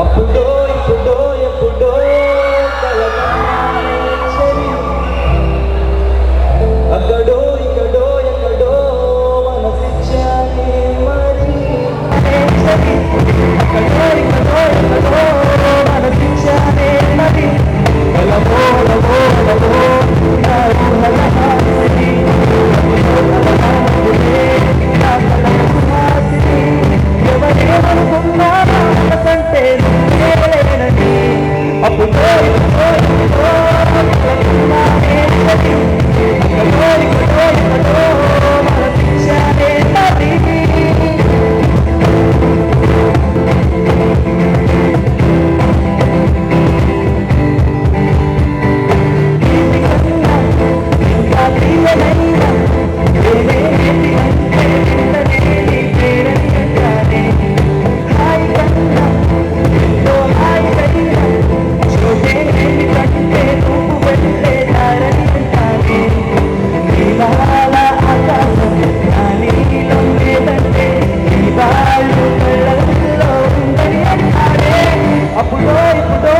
अपना Apulai, Apulai.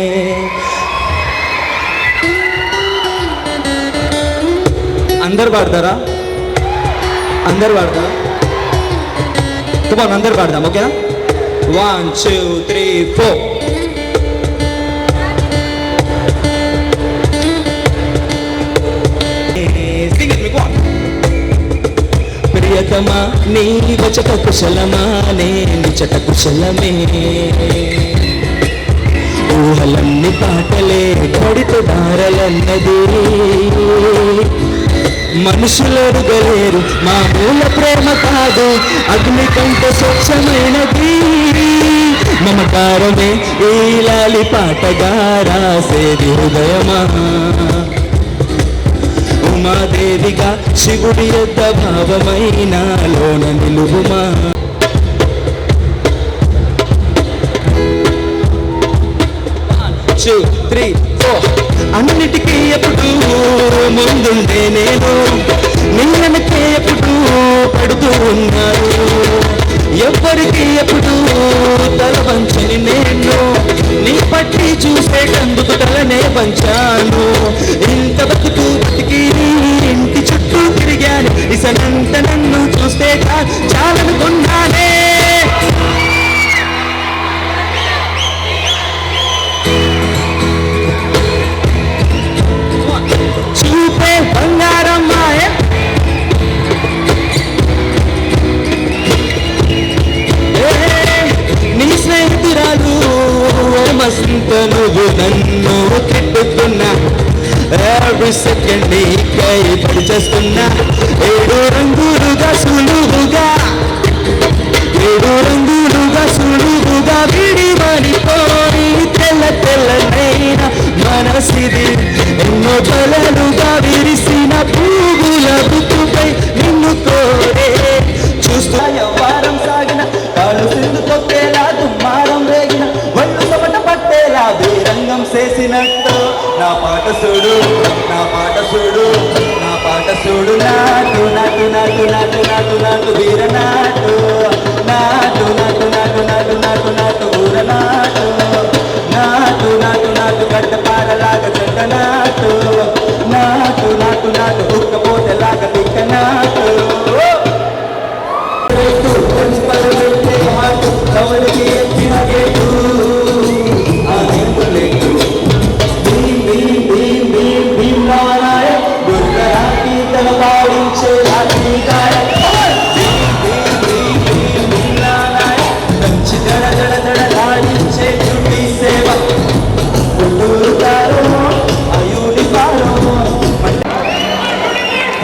అందరు పాడతారా? అందరు పాడతారా? తుపాన్ అందరు పాడదాం ఓకేనా? వన్ టూ త్రీ ఫోర్ ప్రియతమా నీ వచట కుశలమా నే చట కుశలమే. ఊహలన్ని పాటలే పడితే దారలన్నది. మనుషులెరుగలేరు మామూల ప్రేమ కాదు అగ్ని కంటే స్వచ్ఛమైనది. మమకారమే ఈ లాలి పాటగా రాసేది హృదయమా? ఉమాదేవిగా శివుడి యొక్క భావమైన లోన నిలువుమా? టూ త్రీ ఫోర్ అన్నిటికీ ఎప్పుడు ముందుండే నేను. నీళ్ళకే ఎప్పుడు పడుతూ ఉన్నారు. ఎవ్వరికి ఎప్పుడు తల వంచని నేను. నీ పట్టి చూసేటందుకు తలనే వంచాను. ఇంత బతుకు బతికి ఇంటి చుట్టూ తిరిగాను. ఇసనంత నన్ను చూస్తే చా- మస్త నువ్వు నన్ను తిట్టుకున్నా ఎవ్రీ సెకండ్ నీకై పనిచేస్తున్నా ఏడు రంగులుగా సులువుగా. ఏడు రంగులుగా సులువుగా విడివడిపోయి తెల్ల తెల్లనే చేసినట్టు నా పాట చూడు నా పాట చూడు నా పాట చూడు. నాకు నాకు నాకు నాకు నాకు నాకు వీర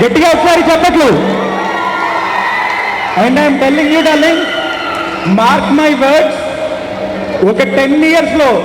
గట్టిగా ఒకసారి చెప్పట్లు and I'm telling you darling mark my words ఒక టెన్ ఇయర్స్లో